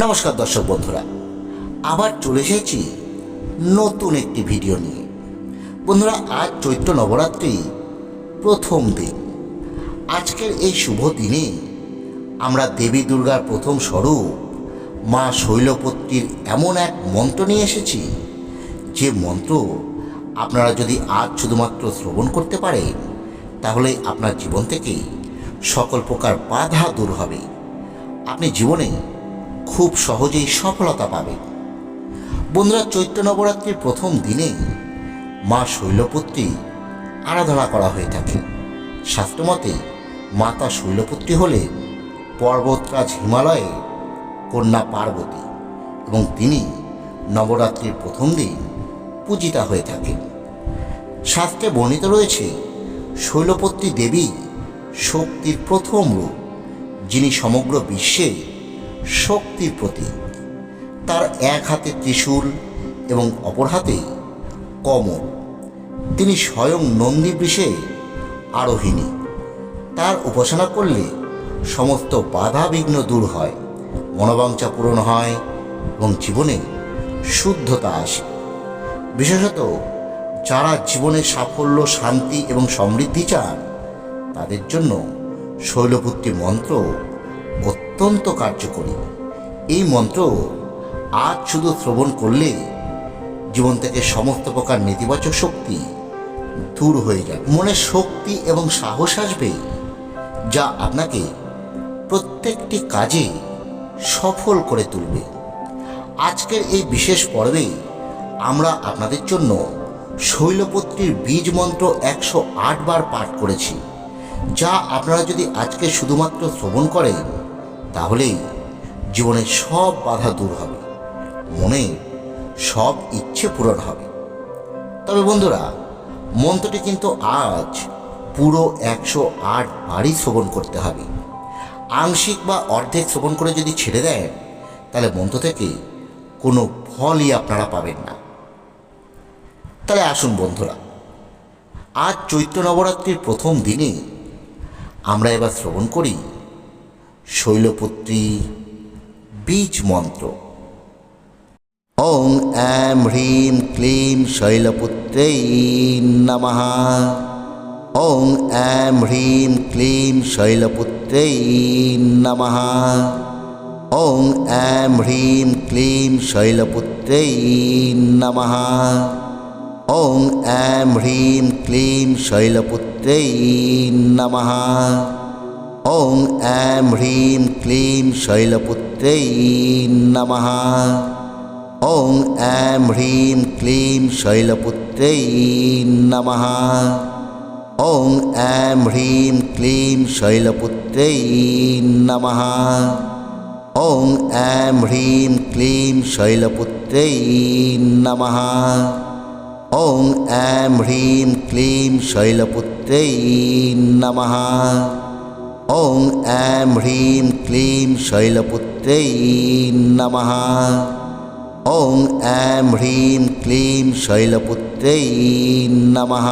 নমস্কার দর্শক বন্ধুরা, আবার চলে এসেছি নতুন একটি ভিডিও নিয়ে। বন্ধুরা, আজ চৈত্র নবরাত্রি প্রথম দিন। আজকের এই শুভ দিনে আমরা দেবী দুর্গার প্রথম স্বরূপ, মা শৈলপত্রীর এমন এক মন্ত্র নিয়ে এসেছি। যে মন্ত্র আপনারা যদি আজ শুধুমাত্র শ্রবণ করতে পারেন, তাহলে আপনার জীবন থেকে সকল প্রকার বাধা দূর হবে। আপনি জীবনে খুব সহজেই সফলতা পাবেন বন্ধুরা, চৈত্র নবরাত্রির প্রথম দিনে মা শৈলপুত্রী আরাধনা করা হয়ে থাকে। শাস্ত্রমতে মাতা শৈলপুত্রী হলে পর্বতরাজ হিমালয়ে কন্যা পার্বতী এবং তিনি নবরাত্রির প্রথম দিন পূজিতা হয়ে থাকেন। শাস্ত্রে বর্ণিত রয়েছে, শৈলপত্রী দেবী শক্তির প্রথম রূপ, যিনি সমগ্র বিশ্বে শক্তির প্রতীক। তার এক হাতে ত্রিশূল এবং অপর হাতে কমল। তিনি স্বয়ং নন্দী বৃষে আরোহিণী। তার উপাসনা করলে সমস্ত বাধা বিঘ্ন দূর হয়, মনোবাঞ্ছা পূরণ হয় এবং জীবনে শুদ্ধতা আসে। বিশেষত যারা জীবনে সাফল্য, শান্তি এবং সমৃদ্ধি চান, তাদের জন্য শৈলপুত্রী মন্ত্র অত্যন্ত কার্যকরী। এই মন্ত্র আজ শুধু শ্রবণ করলে জীবন থেকে সমস্ত প্রকার নেতিবাচক শক্তি দূর হয়ে যাবে মনে শক্তি এবং সাহস আসবে যা আপনাকে প্রত্যেকটি কাজে সফল করে তুলবে। আজকের এই বিশেষ পর্বে আমরা আপনাদের জন্য শৈলপত্রীর বীজ মন্ত্র একশো আট বার পাঠ করেছি, যা আপনারা যদি আজকে শুধুমাত্র শ্রবণ করেন তাহলেই জীবনের সব বাধা দূর হবে। মনে সব ইচ্ছে পূরণ হবে। তবে বন্ধুরা, মন্ত্রটি কিন্তু আজ পুরো একশো আট বারই শ্রবণ করতে হবে। আংশিক বা অর্ধেক শ্রবণ করে যদি ছেড়ে দেন, তাহলে মন্ত্র থেকে কোনো ফলই আপনারা পাবেন না। তাহলে আসুন বন্ধুরা, আজ চৈত্র নবরাত্রির প্রথম দিনে আমরা এবার শ্রবণ করি শৈলপুত্রী বীজ মন্ত্র। ওং অ্যাম হ্রিম ক্লিম শৈলপুত্রেই নমঃ। ওং অ্যাম হ্রিম ক্লিম শৈলপুত্রেই নমঃ। ওং অ্যাম হ্রিম ক্লিম শৈলপুত্রেই নমঃ। ওং অ্যাম হ্রিম ক্লিম শৈলপুত্রেই নমঃ। ওং অ্যাম হ্রিম ক্লিম শৈলপুত্রেই নমঃ। ওং অ্যাম হ্রিম ক্লিম শৈলপুত্রেই নমঃ। ওং অ্যাম হ্রিম ক্লিম শৈলপুত্রেই নমঃ। ওং অ্যাম হ্রিম ক্লিম শৈলপুত্রেই নমঃ। ওং অ্যাম হ্রিম ক্লিম শৈলপুত্রেই নমঃ। ওং অ্যাম হ্রিম ক্লিম শৈলপুত্রেই নমঃ। ওং অ্যাম হ্রিম ক্লিম শৈলপুত্রেই নমঃ।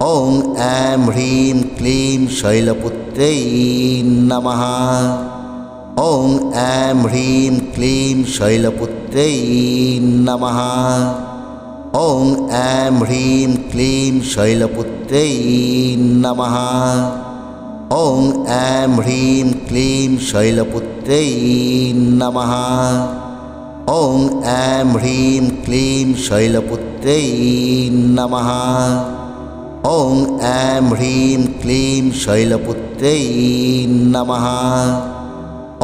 ওং অ্যাম হ্রিম ক্লিম শৈলপুত্রেই নমঃ। ওং অ্যাম হ্রিম ক্লিম শৈলপুত্রেই নমঃ। ওং অ্যাম হ্রিম ক্লিম শৈলপুত্রেই নমঃ। ওং অ্যাম হ্রিম ক্লিম শৈলপুত্রেই নমঃ ওং অ্যাম হ্রিম ক্লিম শৈলপুত্রেই নমঃ ওং অ্যাম হ্রিম ক্লিম শৈলপুত্রেই নমঃ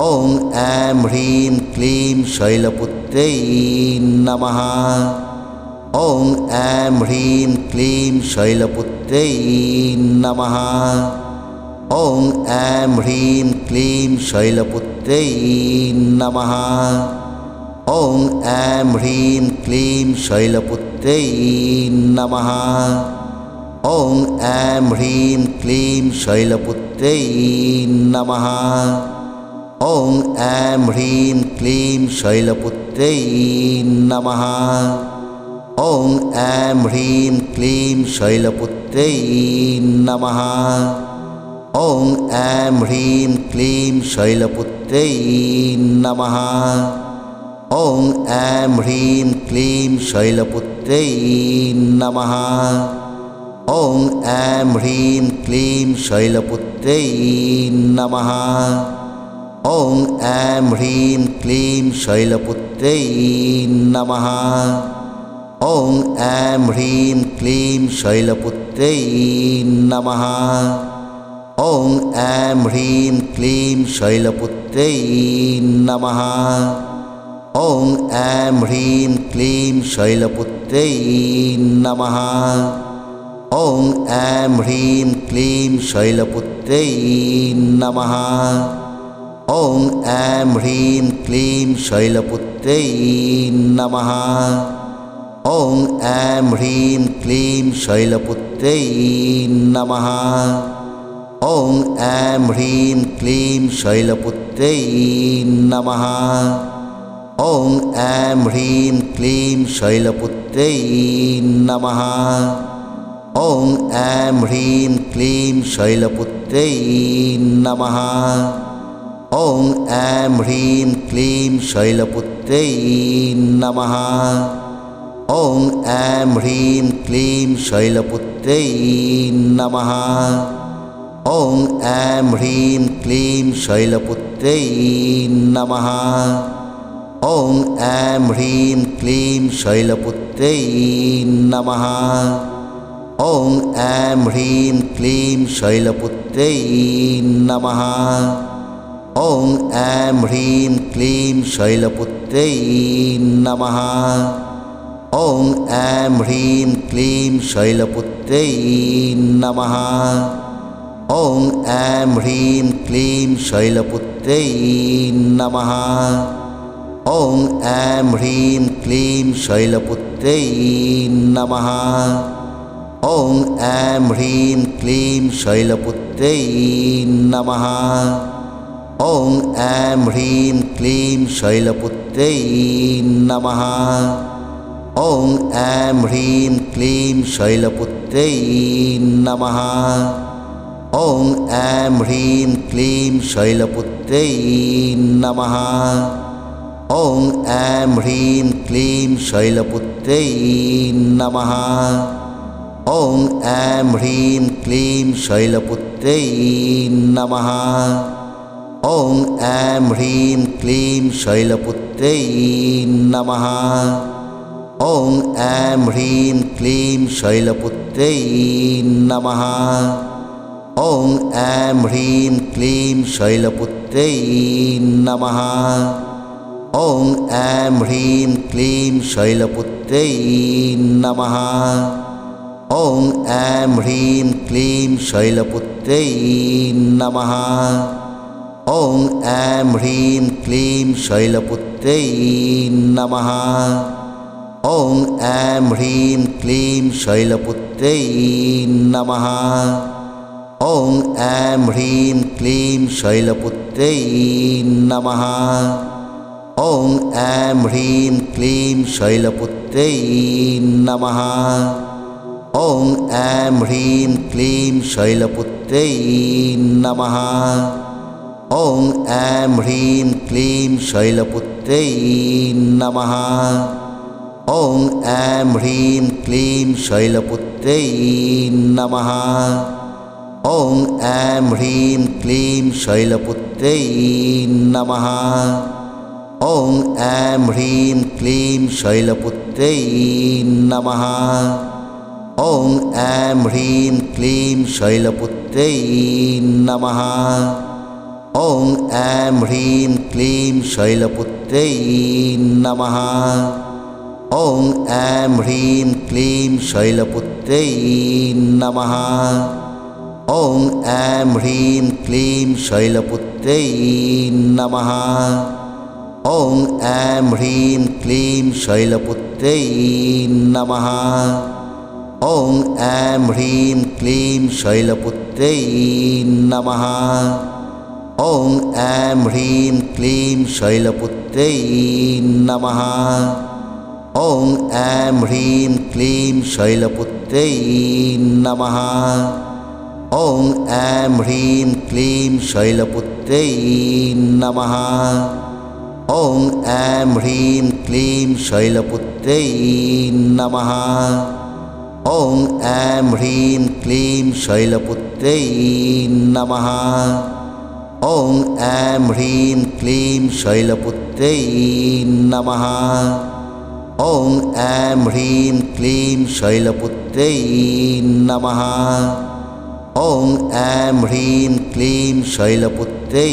ওং অ্যাম হ্রিম ক্লিম শৈলপুত্রেই নমঃ ওং অ্যাম হ্রিম ক্লিম শৈলপুত্রেই নমঃ ওং অ্যাম হ্রিম ক্লিম শৈলপুত্রেই নমঃ। ওং অ্যাম হ্রিম ক্লিম শৈলপুত্রেই নমঃ। ওং অ্যাম হ্রিম ক্লিম শৈলপুত্রেই নমঃ। ওং অ্যাম হ্রিম ক্লিম শৈলপুত্রেই নমঃ। ওং অ্যাম হ্রিম ক্লিম শৈলপুত্রেই নমঃ। ওং অ্যাম হ্রিম ক্লিম শৈলপুত্রেই নমহা ওং অ্যাম হ্রিম ক্লিম শৈলপুত্রেই নমহা ওং অ্যাম হ্রিম ক্লিম শৈলপুত্রেই নমহা ওং অ্যাম হ্রিম ক্লিম শৈলপুত্রেই নমহা ওং অ্যাম হ্রিম ক্লিম শৈলপুত্রেই নমহা ওং অ্যাম হ্রিম ক্লিম শৈলপুত্রেই নমঃ। ওং অ্যাম হ্রিম ক্লিম শৈলপুত্রেই নমঃ। ওং অ্যাম হ্রিম ক্লিম শৈলপুত্রেই নমঃ। ওং অ্যাম হ্রিম ক্লিম শৈলপুত্রেই নমঃ। ওং অ্যাম হ্রিম ক্লিম শৈলপুত্রেই নমঃ। ওং অ্যাম হ্রিম ক্লিম শৈলপুত্রেই নমহা ওং অ্যাম হ্রিম ক্লিম শৈলপুত্রেই নমহা ওং অ্যাম হ্রিম ক্লিম শৈলপুত্রেই নমহা ওং অ্যাম হ্রিম ক্লিম শৈলপুত্রেই নমহা ওং অ্যাম হ্রিম ক্লিম শৈলপুত্রেই নমহা ওম অ্যাম হ্রিম ক্লিম শৈলপুত্রে নমহা ওম অ্যাম হ্রিম ক্লিম শৈলপুত্রে নমহা ওম অ্যাম হ্রিম ক্লিম শৈলপুত্রে নমহা ওম অ্যাম হ্রিম ক্লিম শৈলপুত্রে নমহা ওম অ্যাম হ্রিম ক্লিম শৈলপুত্রে নমহা ওং অ্যাম হ্রিম ক্লিম শৈলপুত্রেই নমঃ। ওং অ্যাম হ্রিম ক্লিম শৈলপুত্রেই নমঃ। ওং অ্যাম হ্রিম ক্লিম শৈলপুত্রেই নমঃ। ওং অ্যাম হ্রিম ক্লিম শৈলপুত্রেই নমঃ। ওং অ্যাম হ্রিম ক্লিম শৈলপুত্রেই নমঃ। ওং অ্যাম হ্রিম ক্লিম শৈলপুত্রেই নমহা ওং অ্যাম হ্রিম ক্লিম শৈলপুত্রেই নমহা ওং অ্যাম হ্রিম ক্লিম শৈলপুত্রেই নমহা ওং অ্যাম হ্রিম ক্লিম শৈলপুত্রেই নমহা ওং অ্যাম হ্রিম ক্লিম শৈলপুত্রেই নমহা ওং অ্যাম হ্রিম ক্লিম শৈলপুত্রেই নমঃ। ওং অ্যাম হ্রিম ক্লিম শৈলপুত্রেই নমঃ। ওং অ্যাম হ্রিম ক্লিম শৈলপুত্রেই নমঃ। ওং অ্যাম হ্রিম ক্লিম শৈলপুত্রেই নমঃ। ওং অ্যাম হ্রিম ক্লিম শৈলপুত্রেই নমঃ। ওং অ্যাম হ্রিম ক্লিম শৈলপুত্রেই নমঃ ওং অ্যাম হ্রিম ক্লিম শৈলপুত্রেই নমঃ ওং অ্যাম হ্রিম ক্লিম শৈলপুত্রেই নমঃ ওং অ্যাম হ্রিম ক্লিম শৈলপুত্রেই নমঃ ওং অ্যাম হ্রিম ক্লিম শৈলপুত্রেই নমঃ ওং অ্যাম হ্রিম ক্লিম শৈলপুত্রে নমহা ওং অ্যাম হ্রিম ক্লিম শৈলপুত্রে নমহা ওং অ্যাম হ্রিম ক্লিম শৈলপুত্রে নমহা ওং অ্যাম হ্রিম ক্লিম শৈলপুত্রে নমহা ওং অ্যাম হ্রিম ক্লিম শৈলপুত্রে নমহা ওং অ্যাম হ্রিম ক্লিম শৈলপুত্রেই নমঃ। ওং অ্যাম হ্রিম ক্লিম শৈলপুত্রেই নমঃ। ওং অ্যাম হ্রিম ক্লিম শৈলপুত্রেই নমঃ। ওং অ্যাম হ্রিম ক্লিম শৈলপুত্রেই নমঃ। ওং অ্যাম হ্রিম ক্লিম শৈলপুত্রেই নমঃ। ওং এম হ্রিম ক্লিম শৈলপুত্রেই নমঃ। ওং এম হ্রিম ক্লিম শৈলপুত্রেই নমঃ। ওং এম হ্রিম ক্লিম শৈলপুত্রেই নমঃ। ওং এম হ্রিম ক্লিম শৈলপুত্রেই নমঃ। ওং এম হ্রিম ক্লিম শৈলপুত্রেই নমঃ। ওং অ্যাম হ্রিম ক্লিম শৈলপুত্রে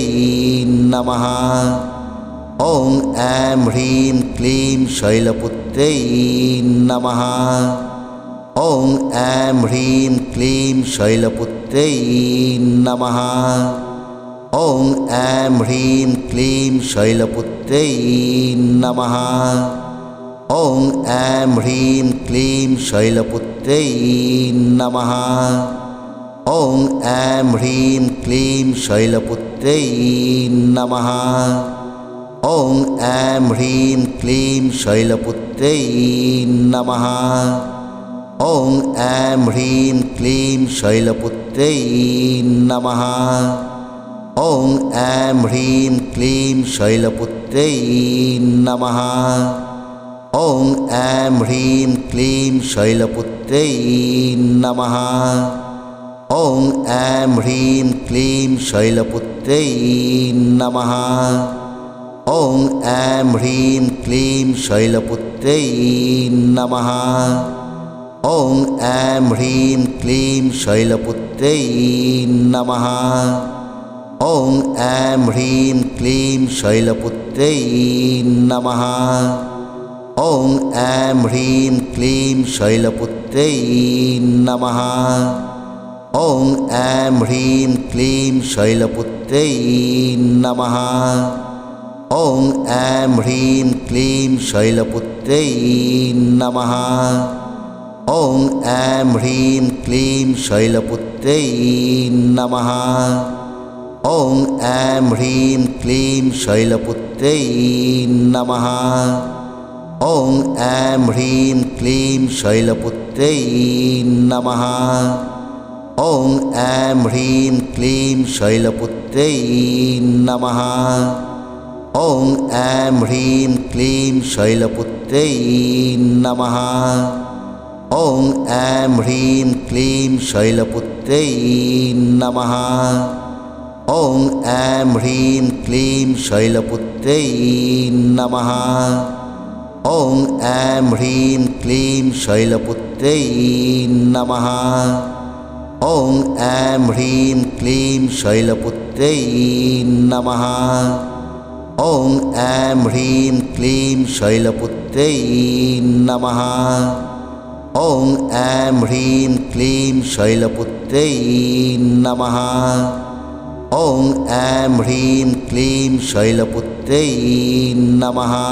নমহা ওং অ্যাম হ্রিম ক্লিম শৈলপুত্রে নমহা ওং অ্যাম হ্রিম ক্লিম শৈলপুত্রে নমহা ওং অ্যাম হ্রিম ক্লিম শৈলপুত্রে নমহা ওং অ্যাম হ্রিম ক্লিম শৈলপুত্রে নমহা ওং এম হ্রিম ক্লিম শৈলপুত্রেই নমঃ। ওং এম হ্রিম ক্লিম শৈলপুত্রেই নমঃ। ওং এম হ্রিম ক্লিম শৈলপুত্রেই নমঃ। ওং এম হ্রিম ক্লিম শৈলপুত্রেই নমঃ। ওং এম হ্রিম ক্লিম শৈলপুত্রেই নমঃ। ওং এম হ্রিম ক্লিম শৈলপুত্রেই নমঃ ওং এম হ্রিম ক্লিম শৈলপুত্রেই নমঃ ওং এম হ্রিম ক্লিম শৈলপুত্রেই নমঃ ওং এম হ্রিম ক্লিম শৈলপুত্রেই নমঃ ওং এম হ্রিম ক্লিম শৈলপুত্রেই নমঃ ওং এম হ্রিম ক্লিম শৈলপুত্রেই নমঃ। ওং এম হ্রিম ক্লিম শৈলপুত্রেই নমঃ। ওং এম হ্রিম ক্লিম শৈলপুত্রেই নমঃ। ওং এম হ্রিম ক্লিম শৈলপুত্রেই নমঃ। ওং এম হ্রিম ক্লিম শৈলপুত্রেই নমঃ। ওং এম হ্রিম ক্লিম শৈলপুত্রেই নমঃ। ওং এম হ্রিম ক্লিম শৈলপুত্রেই নমঃ। ওং এম হ্রিম ক্লিম শৈলপুত্রেই নমঃ। ওং এম হ্রিম ক্লিম শৈলপুত্রেই নমঃ। ওং এম হ্রিম ক্লিম শৈলপুত্রেই নমঃ। ওং অ্যাম হ্রিম ক্লিম শৈলপুত্রে নমহা ওং অ্যাম হ্রিম ক্লিম শৈলপুত্রে নমহা ওং অ্যাম হ্রিম ক্লিম শৈলপুত্রে নমহা ওং অ্যাম হ্রিম ক্লিম শৈলপুত্রে নমহা